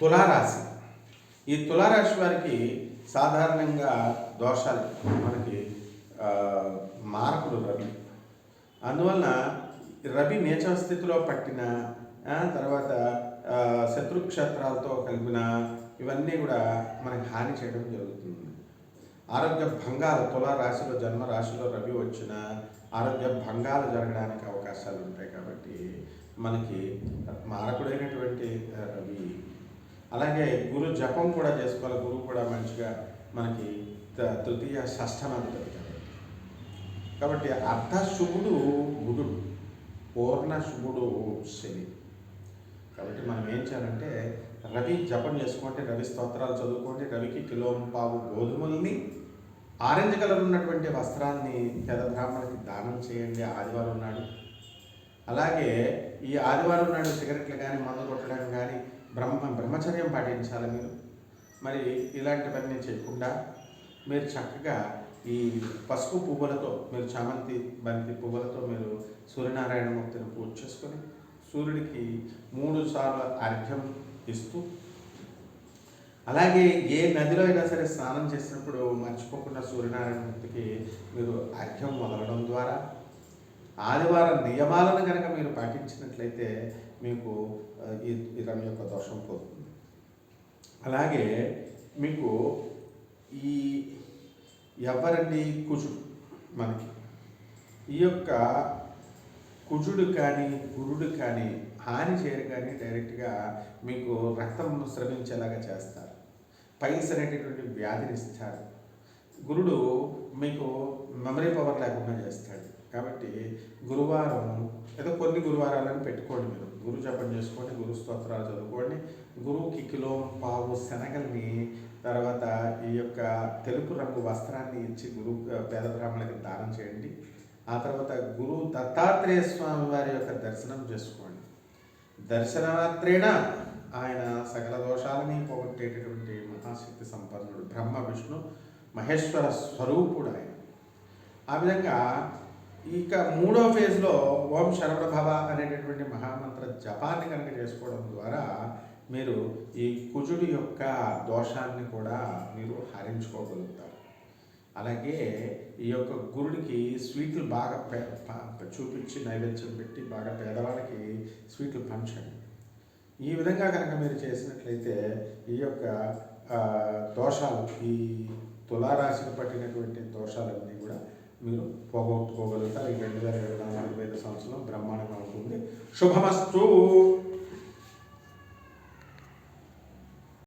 తులారాశి. ఈ తులారాశి వారికి సాధారణంగా దోషాలు మనకి మార్పులు రవి. అందువలన రవి నీచ స్థితిలో పట్టిన తర్వాత శత్రుక్షేత్రాలతో కలిపిన ఇవన్నీ కూడా మనకి హాని చేయడం జరుగుతుంది. ఆరోగ్య భంగాలు తుల రాశిలో జన్మ రాశిలో రవి వచ్చిన ఆరోగ్య భంగాలు జరగడానికి అవకాశాలు ఉంటాయి కాబట్టి మనకి మారకుడైనటువంటి రవి అలాగే గురు జపం కూడా చేసుకోవాలి. గురువు కూడా మంచిగా మనకి త- తృతీయ షష్టమాధిపతి కాబట్టి కాబట్టి అర్ధశుభుడు బుధుడు పూర్ణ శుభుడు శని. కాబట్టి మనం ఏం చేయాలంటే రవి జపం చేసుకోండి రవి స్తోత్రాలు చదువుకోండి రవికి కిలో పావు గోధుమల్ని ఆరెంజ్ కలర్ ఉన్నటువంటి వస్త్రాన్ని పేద బ్రాహ్మణుడికి దానం చేయండి ఆదివారం నాడు. అలాగే ఈ ఆదివారం నాడు సిగరెట్లు కానీ మందు కొట్టడం కానీ బ్రహ్మ బ్రహ్మచర్యం పాటించాలి మీరు. మరి ఇలాంటివన్నీ చేయకుండా మీరు చక్కగా ఈ పసుపు పువ్వులతో మీరు చామంతి బంతి పువ్వులతో మీరు సూర్యనారాయణమూర్తిని పూజ చేసుకొని సూర్యుడికి మూడు సార్లు అర్ఘ్యం ఇస్తూ అలాగే ఏ నదిలో అయినా సరే స్నానం చేసినప్పుడు మర్చిపోకుండా సూర్యనారాయణమూర్తికి మీరు అర్ఘ్యం వదలడం ద్వారా ఆదివారం నియమాలను కనుక మీరు పాటించినట్లయితే మీకు ఈ ఈ యొక్క దోషం పోతుంది. అలాగే మీకు ఈ ఎవరండి కుజుడు మనకి? ఈ యొక్క కుజుడు కానీ గురుడు కానీ హాని చేయరు కానీ డైరెక్ట్గా మీకు రక్తం స్రవించేలాగా చేస్తారు. పైల్స్ అనేటటువంటి వ్యాధిని ఇస్తారు. గురుడు మీకు మెమరీ పవర్ లేకుండా చేస్తాడు. కాబట్టి గురువారం ఏదో కొన్ని గురువారాలను పెట్టుకోండి మీరు. గురు జపం చేసుకోండి గురు స్తోత్రాలు చదువుకోండి. గురువుకి కిలో పావు శనగల్ని తర్వాత ఈ యొక్క తెలుపు రంగు వస్త్రాన్ని ఇచ్చి గురు పేద బ్రాహ్మణులకి దానం చేయండి. ఆ తర్వాత గురు దత్తాత్రేయ స్వామి వారి యొక్క దర్శనం చేసుకోండి. దర్శనమాత్రేణ ఆయన సకల దోషాలని పోగొట్టేటటువంటి మహాశక్తి సంపన్నుడు బ్రహ్మ విష్ణు మహేశ్వర స్వరూపుడు ఆయన. ఆ విధంగా ఇక మూడో ఫేజ్లో ఓం శరవణ అనేటటువంటి మహామంత్ర జపాన్ని కనుక చేసుకోవడం ద్వారా మీరు ఈ కుజుడి యొక్క దోషాన్ని కూడా మీరు హరించుకోగలుగుతారు. అలాగే ఈ యొక్క గురుడికి స్వీట్లు బాగా పే చూపించి నైవేద్యం పెట్టి బాగా పేదవాళ్ళకి స్వీట్లు పంచండి. ఈ విధంగా కనుక మీరు చేసినట్లయితే ఈ యొక్క దోషాలు ఈ తులారాశికి పట్టినటువంటి దోషాలన్నీ కూడా మీరు పోగొట్టుకోగలుగుతారు. ఈ రెండు వేల ఇరవై నాలుగు ఐదు సంవత్సరం బ్రహ్మాండంగా ఉంటుంది. శుభమస్తు.